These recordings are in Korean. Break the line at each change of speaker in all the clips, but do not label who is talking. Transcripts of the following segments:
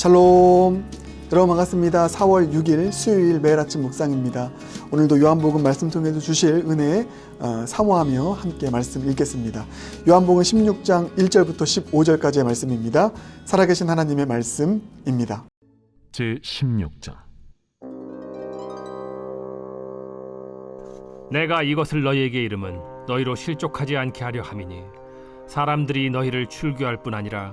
샬롬. 여러분 반갑습니다. 4월 6일 수요일 매일 아침 묵상입니다. 오늘도 요한복음 말씀 통해서 주실 은혜 어, 사모하며 함께 말씀 읽겠습니다. 요한복음 16장 1절부터 15절까지의 말씀입니다. 살아계신 하나님의 말씀입니다.
제 16장
내가 이것을 너희에게 이름은 너희로 실족하지 않게 하려 함이니 사람들이 너희를 출교할 뿐 아니라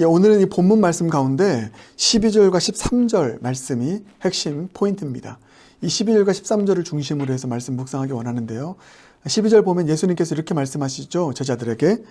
예, 오늘은 이 본문 말씀 가운데 12절과 13절 말씀이 핵심 포인트입니다. 이 12절과 13절을 중심으로 해서 말씀 묵상하기 원하는데요. 12절 보면 예수님께서 이렇게 말씀하시죠. 제자들에게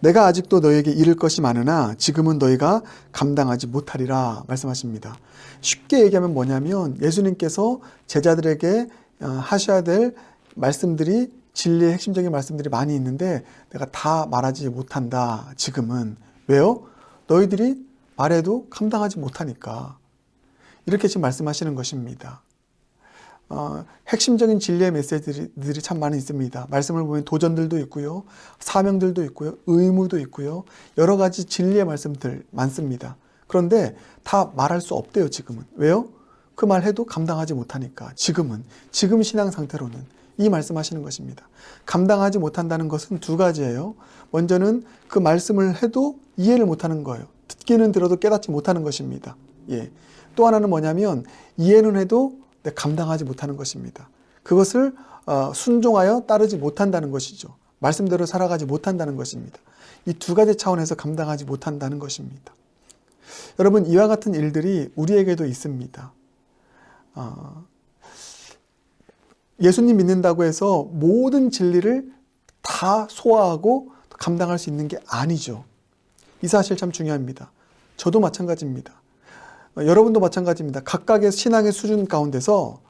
내가 아직도 너에게 이를 것이 많으나 지금은 너희가 감당하지 못하리라 말씀하십니다. 쉽게 얘기하면 뭐냐면 예수님께서 제자들에게 어, 하셔야 될 말씀들이 진리의 핵심적인 말씀들이 많이 있는데 내가 다 말하지 못한다. 지금은 왜요? 너희들이 말해도 감당하지 못하니까 이렇게 지금 말씀하시는 것입니다. 어, 핵심적인 진리의 메시지들이 참 많이 있습니다. 말씀을 보면 도전들도 있고요, 사명들도 있고요, 의무도 있고요, 여러 가지 진리의 말씀들 많습니다. 그런데 다 말할 수 없대요, 지금은. 왜요? 그 말 해도 감당하지 못하니까. 지금은, 지금 신앙 상태로는 이 말씀하시는 것입니다. 감당하지 못한다는 것은 두 가지예요. 먼저는 그 말씀을 해도 이해를 못하는 거예요. 듣기는 들어도 깨닫지 못하는 것입니다. 예. 또 하나는 뭐냐면 이해는 해도 내 감당하지 못하는 것입니다. 그것을 어, 순종하여 따르지 못한다는 것이죠. 말씀대로 살아가지 못한다는 것입니다. 이 두 가지 차원에서 감당하지 못한다는 것입니다. 여러분 이와 같은 일들이 우리에게도 있습니다. 어, 예수님 믿는다고 해서 모든 진리를 다 소화하고 감당할 수 있는 게 아니죠. 이 사실 참 중요합니다. 저도 마찬가지입니다. 어, 여러분도 마찬가지입니다. 각각의 신앙의 수준 가운데서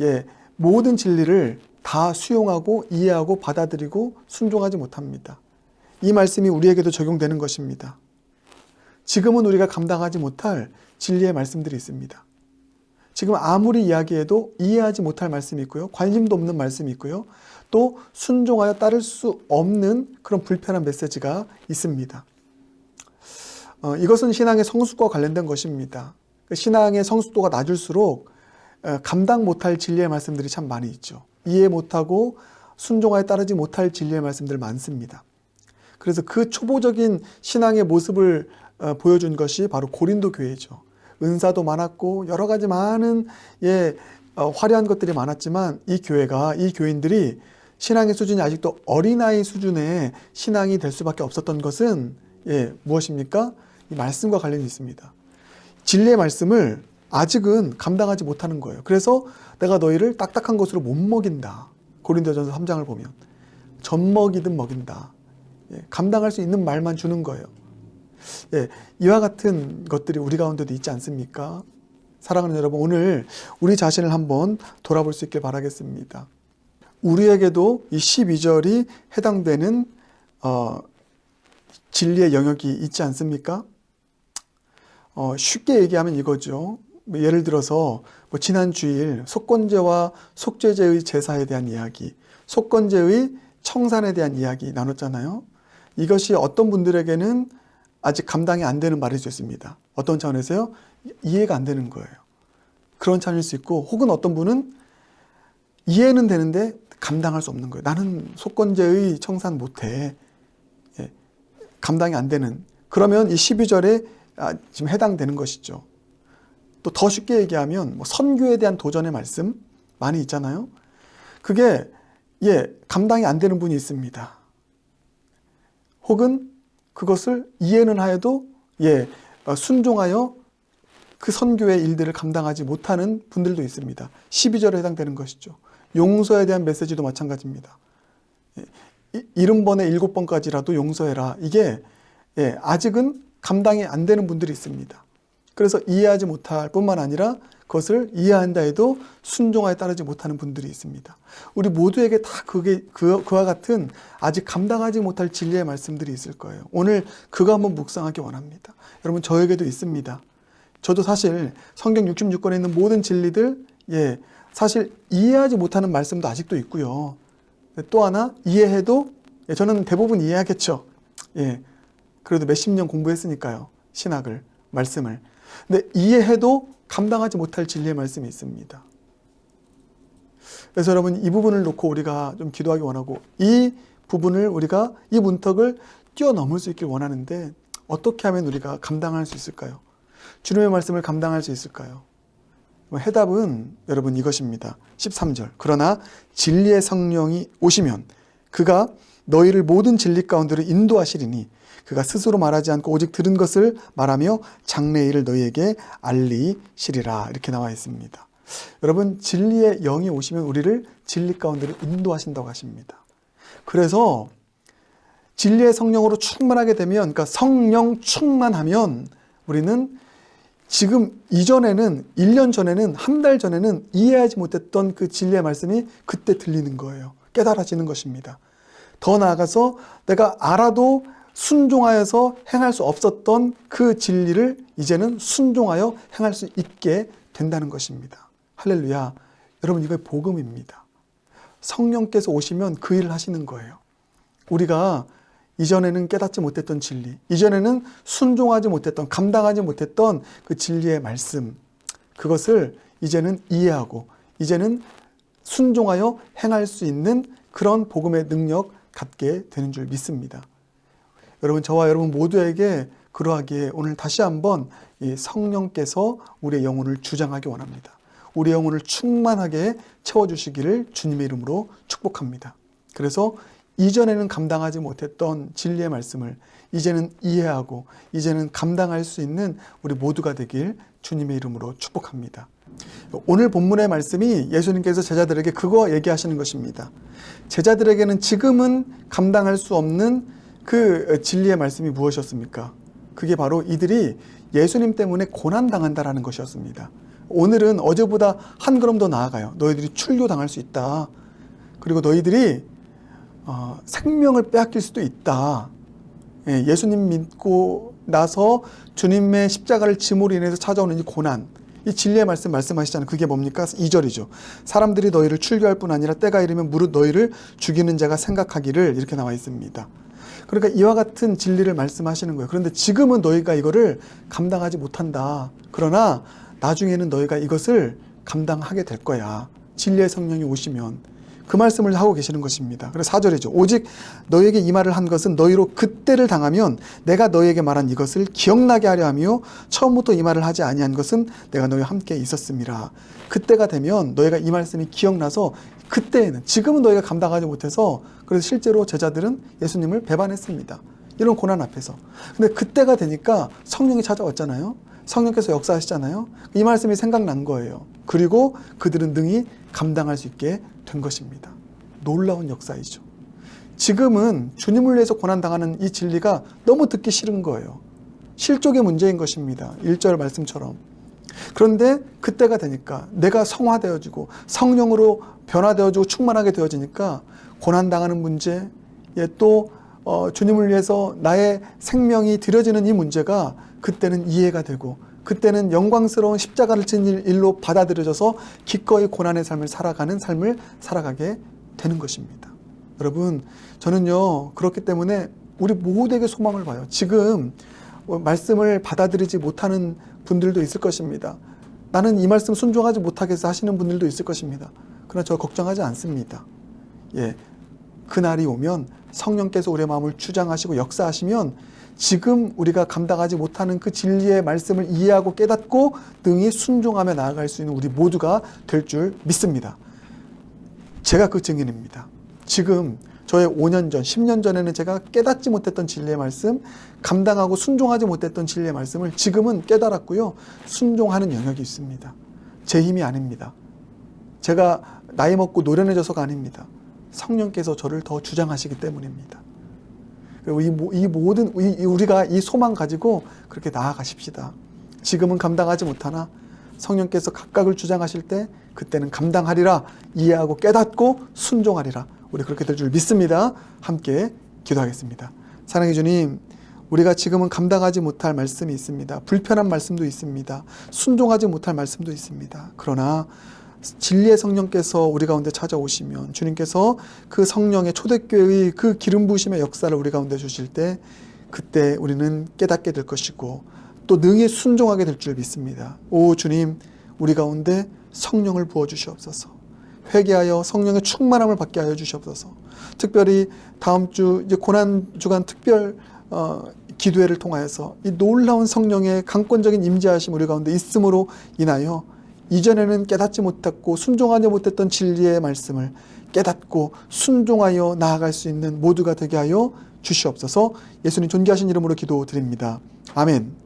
예, 모든 진리를 다 수용하고 이해하고 받아들이고 순종하지 못합니다. 이 말씀이 우리에게도 적용되는 것입니다. 지금은 우리가 감당하지 못할 진리의 말씀들이 있습니다. 지금 아무리 이야기해도 이해하지 못할 말씀이 있고요. 관심도 없는 말씀이 있고요. 또 순종하여 따를 수 없는 그런 불편한 메시지가 있습니다. 어, 이것은 신앙의 성숙과 관련된 것입니다. 그 신앙의 성숙도가 낮을수록 어, 감당 못할 진리의 말씀들이 참 많이 있죠. 이해 못하고 순종하여 따르지 못할 진리의 말씀들 많습니다. 그래서 그 초보적인 신앙의 모습을 어, 보여준 것이 바로 고린도 교회죠. 은사도 많았고 여러 가지 많은 예, 어, 화려한 것들이 많았지만 이 교회가 이 교인들이 신앙의 수준이 아직도 어린아이 수준의 신앙이 될 수밖에 없었던 것은 예, 무엇입니까? 이 말씀과 관련이 있습니다. 진리의 말씀을 아직은 감당하지 못하는 거예요. 그래서 내가 너희를 딱딱한 것으로 못 먹인다. 고린도전서 3장을 보면 젖 먹이든 먹인다. 예, 감당할 수 있는 말만 주는 거예요. 예, 이와 같은 것들이 우리 가운데도 있지 않습니까? 사랑하는 여러분, 오늘 우리 자신을 한번 돌아볼 수 있길 바라겠습니다. 우리에게도 이 12절이 해당되는 어, 진리의 영역이 있지 않습니까? 어, 쉽게 얘기하면 이거죠. 뭐 예를 들어서 뭐 지난 주일 속건제와 속죄제의 제사에 대한 이야기, 속건제의 청산에 대한 이야기 나눴잖아요. 이것이 어떤 분들에게는 아직 감당이 안 되는 말일 수 있습니다. 어떤 차원에서요? 이해가 안 되는 거예요. 그런 차원일 수 있고, 혹은 어떤 분은 이해는 되는데 감당할 수 없는 거예요. 나는 속건제의 청산 못해. 예, 감당이 안 되는. 그러면 이 12절에 아, 지금 해당되는 것이죠. 또 더 쉽게 얘기하면 뭐 선교에 대한 도전의 말씀 많이 있잖아요. 그게 예, 감당이 안 되는 분이 있습니다. 혹은 그것을 이해는 하여도 예, 어, 순종하여 그 선교의 일들을 감당하지 못하는 분들도 있습니다. 12절에 해당되는 것이죠. 용서에 대한 메시지도 마찬가지입니다. 예, 이- 일흔 번에 일곱 번까지라도 용서해라. 이게 예, 아직은 감당이 안 되는 분들이 있습니다. 그래서 이해하지 못할 뿐만 아니라 그것을 이해한다 해도 순종하에 따르지 못하는 분들이 있습니다. 우리 모두에게 다 그게 그, 그와 같은 아직 감당하지 못할 진리의 말씀들이 있을 거예요. 오늘 그거 한번 묵상하기 원합니다. 여러분 저에게도 있습니다. 저도 사실 성경 66권에 있는 모든 진리들 예 사실 이해하지 못하는 말씀도 아직도 있고요. 또 하나 이해해도 예, 저는 대부분 이해하겠죠. 예 그래도 몇십 년 공부했으니까요 신학을 말씀을. 근데 이해해도 감당하지 못할 진리의 말씀이 있습니다. 그래서 여러분 이 부분을 놓고 우리가 좀 기도하기 원하고 이 부분을 우리가 이 문턱을 뛰어넘을 수 있길 원하는데 어떻게 하면 우리가 감당할 수 있을까요? 주님의 말씀을 감당할 수 있을까요? 뭐 해답은 여러분 이것입니다. 13절. 그러나 진리의 성령이 오시면 그가 너희를 모든 진리 가운데로 인도하시리니 그가 스스로 말하지 않고 오직 들은 것을 말하며 장래일을 너희에게 알리시리라 이렇게 나와 있습니다. 여러분 진리의 영이 오시면 우리를 진리 가운데로 인도하신다고 하십니다. 그래서 진리의 성령으로 충만하게 되면 그러니까 성령 충만하면 우리는 지금 이전에는 1년 전에는 한 달 전에는 이해하지 못했던 그 진리의 말씀이 그때 들리는 거예요. 깨달아지는 것입니다. 더 나아가서 내가 알아도 순종하여서 행할 수 없었던 그 진리를 이제는 순종하여 행할 수 있게 된다는 것입니다. 할렐루야. 여러분 이거 복음입니다. 성령께서 오시면 그 일을 하시는 거예요. 우리가 이전에는 깨닫지 못했던 진리, 이전에는 순종하지 못했던, 감당하지 못했던 그 진리의 말씀, 그것을 이제는 이해하고, 이제는 순종하여 행할 수 있는 그런 복음의 능력 갖게 되는 줄 믿습니다. 여러분, 저와 여러분 모두에게 그러하기에 오늘 다시 한번 이 성령께서 우리의 영혼을 주장하기 원합니다. 우리 영혼을 충만하게 채워주시기를 주님의 이름으로 축복합니다. 그래서 이전에는 감당하지 못했던 진리의 말씀을 이제는 이해하고 이제는 감당할 수 있는 우리 모두가 되길 주님의 이름으로 축복합니다. 오늘 본문의 말씀이 예수님께서 제자들에게 그거 얘기하시는 것입니다. 제자들에게는 지금은 감당할 수 없는 그 진리의 말씀이 무엇이었습니까? 그게 바로 이들이 예수님 때문에 고난당한다라는 것이었습니다. 오늘은 어제보다 한 걸음 더 나아가요. 너희들이 출교당할 수 있다. 그리고 너희들이 어, 생명을 빼앗길 수도 있다. 예, 예수님 믿고 나서 주님의 십자가를 짐으로 인해서 찾아오는 이 고난, 이 진리의 말씀 말씀하시잖아요. 그게 뭡니까? 2절이죠. 사람들이 너희를 출교할 뿐 아니라 때가 이르면 무릇 너희를 죽이는 자가 생각하기를 이렇게 나와 있습니다. 그러니까 이와 같은 진리를 말씀하시는 거예요. 그런데 지금은 너희가 이거를 감당하지 못한다. 그러나 나중에는 너희가 이것을 감당하게 될 거야. 진리의 성령이 오시면. 그 말씀을 하고 계시는 것입니다. 그래서 4절이죠. 오직 너에게 이 말을 한 것은 너희로 그때를 당하면 내가 너에게 말한 이것을 기억나게 하려 하며 처음부터 이 말을 하지 아니한 것은 내가 너희와 함께 있었음이라. 그때가 되면 너희가 이 말씀이 기억나서 그때에는 지금은 너희가 감당하지 못해서 그래서 실제로 제자들은 예수님을 배반했습니다. 이런 고난 앞에서. 근데 그때가 되니까 성령이 찾아왔잖아요. 성령께서 역사하시잖아요. 이 말씀이 생각난 거예요. 그리고 그들은 능히 감당할 수 있게 된 것입니다. 놀라운 역사이죠. 지금은 주님을 위해서 고난당하는 이 진리가 너무 듣기 싫은 거예요. 실족의 문제인 것입니다. 1절 말씀처럼. 그런데 그때가 되니까 내가 성화되어지고 성령으로 변화되어지고 충만하게 되어지니까 고난당하는 문제, 예, 또 어, 주님을 위해서 나의 생명이 드려지는 이 문제가 그때는 이해가 되고 그때는 영광스러운 십자가를 진 일- 일로 받아들여져서 기꺼이 고난의 삶을 살아가는 삶을 살아가게 되는 것입니다. 여러분, 저는요, 그렇기 때문에 우리 모두에게 소망을 봐요. 지금 어, 말씀을 받아들이지 못하는 분들도 있을 것입니다. 나는 이 말씀 순종하지 못하겠어 하시는 분들도 있을 것입니다. 그러나 저 걱정하지 않습니다. 예. 그날이 오면 성령께서 우리의 마음을 주장하시고 역사하시면 지금 우리가 감당하지 못하는 그 진리의 말씀을 이해하고 깨닫고 능히 순종하며 나아갈 수 있는 우리 모두가 될 줄 믿습니다. 제가 그 증인입니다. 지금 저의 5년 전, 10년 전에는 제가 깨닫지 못했던 진리의 말씀, 감당하고 순종하지 못했던 진리의 말씀을 지금은 깨달았고요. 순종하는 영역이 있습니다. 제 힘이 아닙니다. 제가 나이 먹고 노련해져서가 아닙니다. 성령께서 저를 더 주장하시기 때문입니다. 이, 모- 이 모든 이- 이 우리가 이 소망 가지고 그렇게 나아가십시다. 지금은 감당하지 못하나 성령께서 각각을 주장하실 때 그때는 감당하리라 이해하고 깨닫고 순종하리라 우리 그렇게 될 줄 믿습니다. 함께 기도하겠습니다. 사랑해 주님, 우리가 지금은 감당하지 못할 말씀이 있습니다. 불편한 말씀도 있습니다. 순종하지 못할 말씀도 있습니다. 그러나 진리의 성령께서 우리 가운데 찾아오시면 주님께서 그 성령의 초대교회의 그 기름 부으심의 역사를 우리 가운데 주실 때 그때 우리는 깨닫게 될 것이고 또 능히 순종하게 될 줄 믿습니다. 오 주님, 우리 가운데 성령을 부어 주시옵소서. 회개하여 성령의 충만함을 받게 하여 주시옵소서. 특별히 다음 주 이제 고난 주간 특별 어, 기도회를 통하여서 이 놀라운 성령의 강권적인 임재하심 우리 가운데 있음으로 인하여 이전에는 깨닫지 못했고 순종하지 못했던 진리의 말씀을 깨닫고 순종하여 나아갈 수 있는 모두가 되게 하여 주시옵소서. 예수님 존귀하신 이름으로 기도드립니다. 아멘.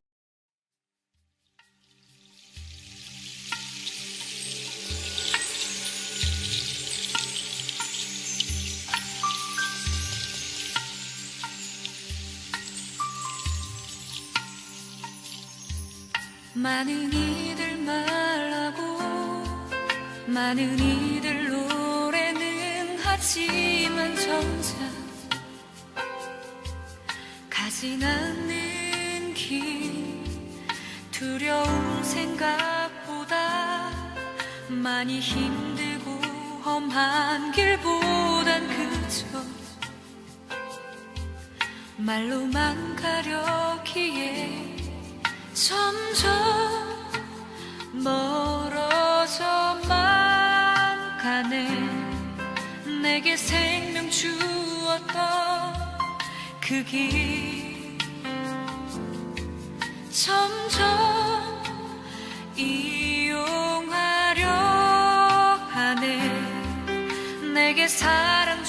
많은 이들 말하고 많은 이들 노래는 하지만 정작 가진 않는 길 두려운 생각보다 많이 힘들고 험한 길보단 그저 말로만 가려 기 내게 생명 주었던 그길 점점 이용하려 하네. 내게 사랑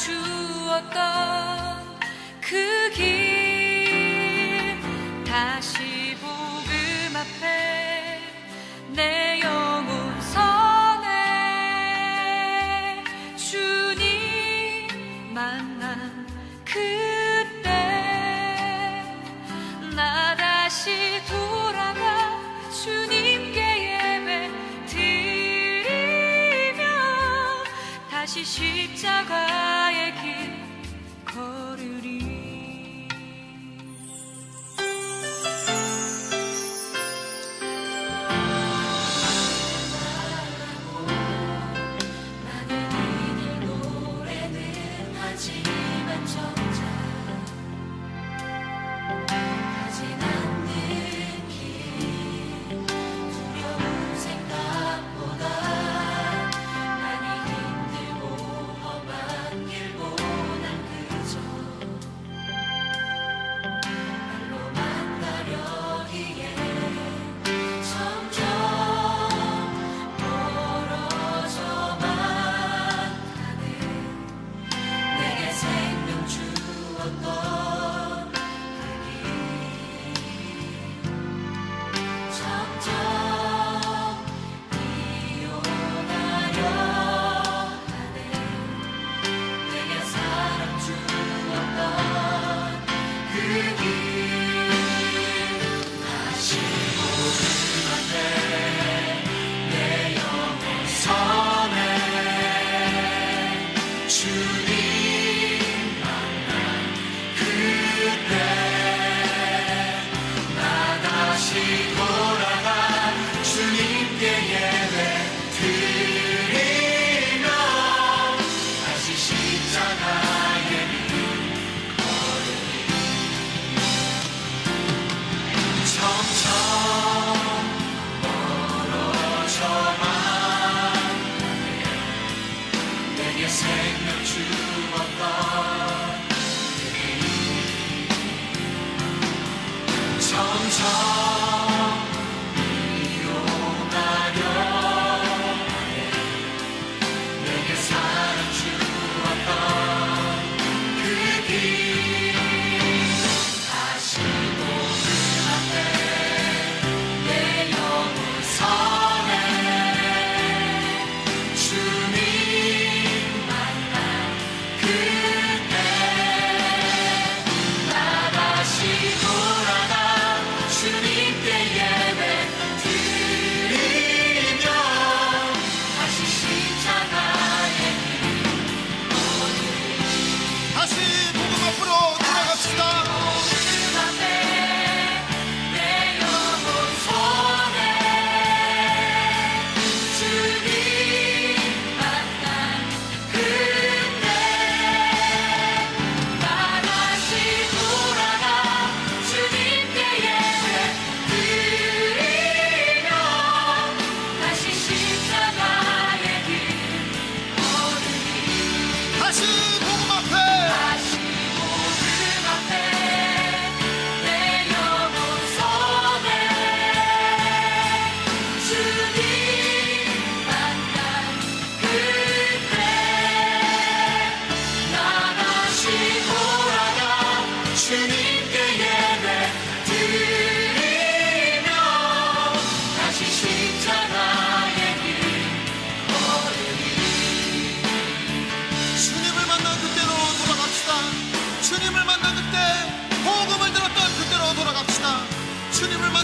Shana.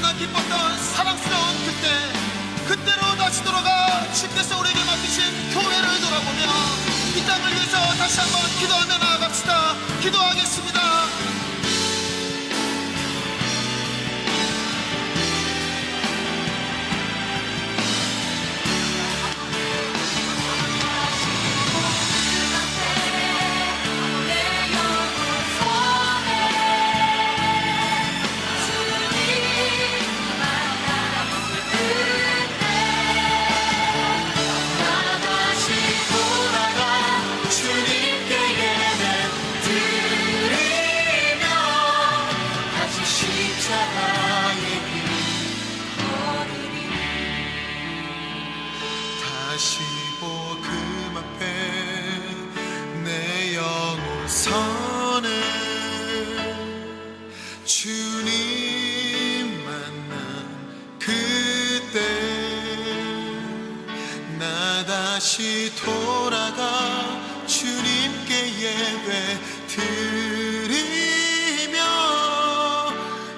만나
기뻤던 사랑스러운 그때. 그때로 다시 돌아가 주께서 우리에게 맡기신 교회를 돌아보며 이 땅을 위해서 다시 한번 기도하며 나아갑시다. 기도하겠습니다 다시 돌아가 주님께 예배 드리며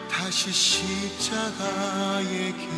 다시 십자가의 길